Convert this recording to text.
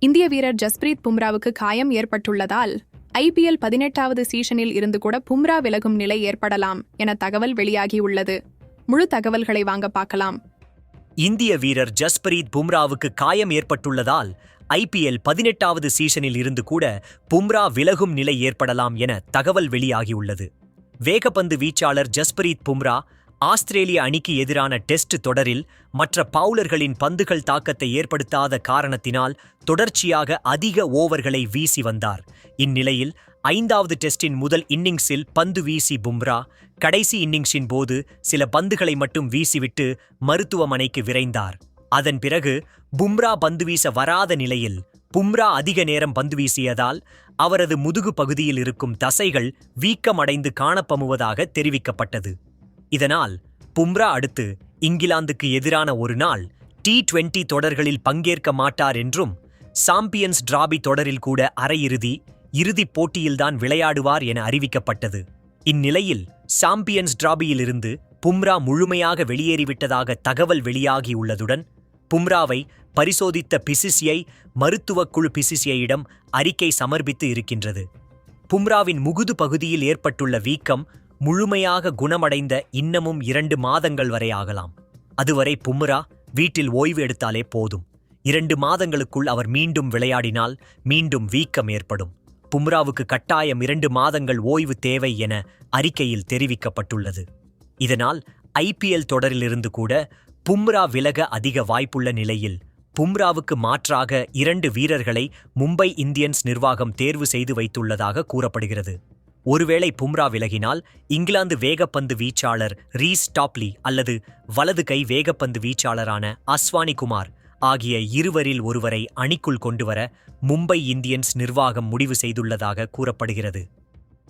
இந்திய வீரர் ஜஸ்பிரீத் பும்ராவுக்கு காயம் ஏற்பட்டுள்ளதால் ஐபிஎல் பதினெட்டாவது சீசனில் இருந்து கூட பும்ரா விலகும் நிலை ஏற்படலாம் என தகவல் வெளியாகியுள்ளது. முழு தகவல்களை வாங்க பார்க்கலாம். இந்திய வீரர் ஜஸ்பிரீத் பும்ராவுக்கு காயம் ஏற்பட்டுள்ளதால் ஐபிஎல் பதினெட்டாவது சீசனில் இருந்து கூட பும்ரா விலகும் நிலை ஏற்படலாம் என தகவல் வெளியாகியுள்ளது. வேகப்பந்து வீச்சாளர் ஜஸ்பிரீத் பும்ரா ஆஸ்திரேலிய அணிக்கு எதிரான டெஸ்ட் தொடரில் மற்ற பவுலர்களின் பந்துகள் தாக்கத்தை ஏற்படுத்தாத காரணத்தினால் தொடர்ச்சியாக அதிக ஓவர்களை வீசி வந்தார். இந்நிலையில் ஐந்தாவது டெஸ்டின் முதல் இன்னிங்ஸில் பந்து வீசி பும்ரா கடைசி இன்னிங்ஸின் போது சில பந்துகளை மட்டும் வீசிவிட்டு மருத்துவமனைக்கு விரைந்தார். அதன் பிறகு பும்ரா பந்து வீச வராத நிலையில் பும்ரா அதிக நேரம் பந்து வீசியதால் அவரது முதுகு பகுதியில் இருக்கும் தசைகள் வீக்கமடைந்து காணப்பமுவதாக தெரிவிக்கப்பட்டது. இதனால் பும்ரா அடுத்து இங்கிலாந்துக்கு எதிரான ஒரு நாள் டி டுவெண்டி தொடர்களில் பங்கேற்க மாட்டார் என்றும் சாம்பியன்ஸ் டிராபி தொடரில் கூட அரையிறுதி இறுதிப் போட்டியில்தான் விளையாடுவார் என அறிவிக்கப்பட்டது. இந்நிலையில் சாம்பியன்ஸ் டிராபியிலிருந்து பும்ரா முழுமையாக வெளியேறிவிட்டதாக தகவல் வெளியாகியுள்ளதுடன் பும்ராவை பரிசோதித்த பிசிசிஐ மருத்துவக் குழு பிசிசிஐயிடம் அறிக்கை சமர்ப்பித்து இருக்கின்றது. பும்ராவின் முகுது பகுதியில் ஏற்பட்டுள்ள வீக்கம் முழுமையாக குணமடைந்த இன்னமும் இரண்டு மாதங்கள் வரை ஆகலாம். அதுவரை பும்ரா வீட்டில் ஓய்வு எடுத்தாலே போதும். இரண்டு மாதங்களுக்குள் அவர் மீண்டும் விளையாடினால் மீண்டும் வீக்கம் ஏற்படும். பும்ராவுக்கு கட்டாயம் இரண்டு மாதங்கள் ஓய்வு தேவை என அறிக்கையில் தெரிவிக்கப்பட்டுள்ளது. இதனால் ஐபிஎல் தொடரிலிருந்து கூட பும்ரா விலக அதிக வாய்ப்புள்ள நிலையில் பும்ராவுக்கு மாற்றாக இரண்டு வீரர்களை மும்பை இந்தியன்ஸ் நிர்வாகம் தேர்வு செய்து வைத்துள்ளதாக கூறப்படுகிறது. ஒருவேளை பும்ரா விலகினால் இங்கிலாந்து வேகப்பந்து வீச்சாளர் ரீஸ் டாப்லி அல்லது வலது கை வேகப்பந்து வீச்சாளரான அஸ்வானி குமார் ஆகிய இருவரில் ஒருவரை அணிக்குள் கொண்டுவர மும்பை இந்தியன்ஸ் நிர்வாகம் முடிவு செய்துள்ளதாக கூறப்படுகிறது.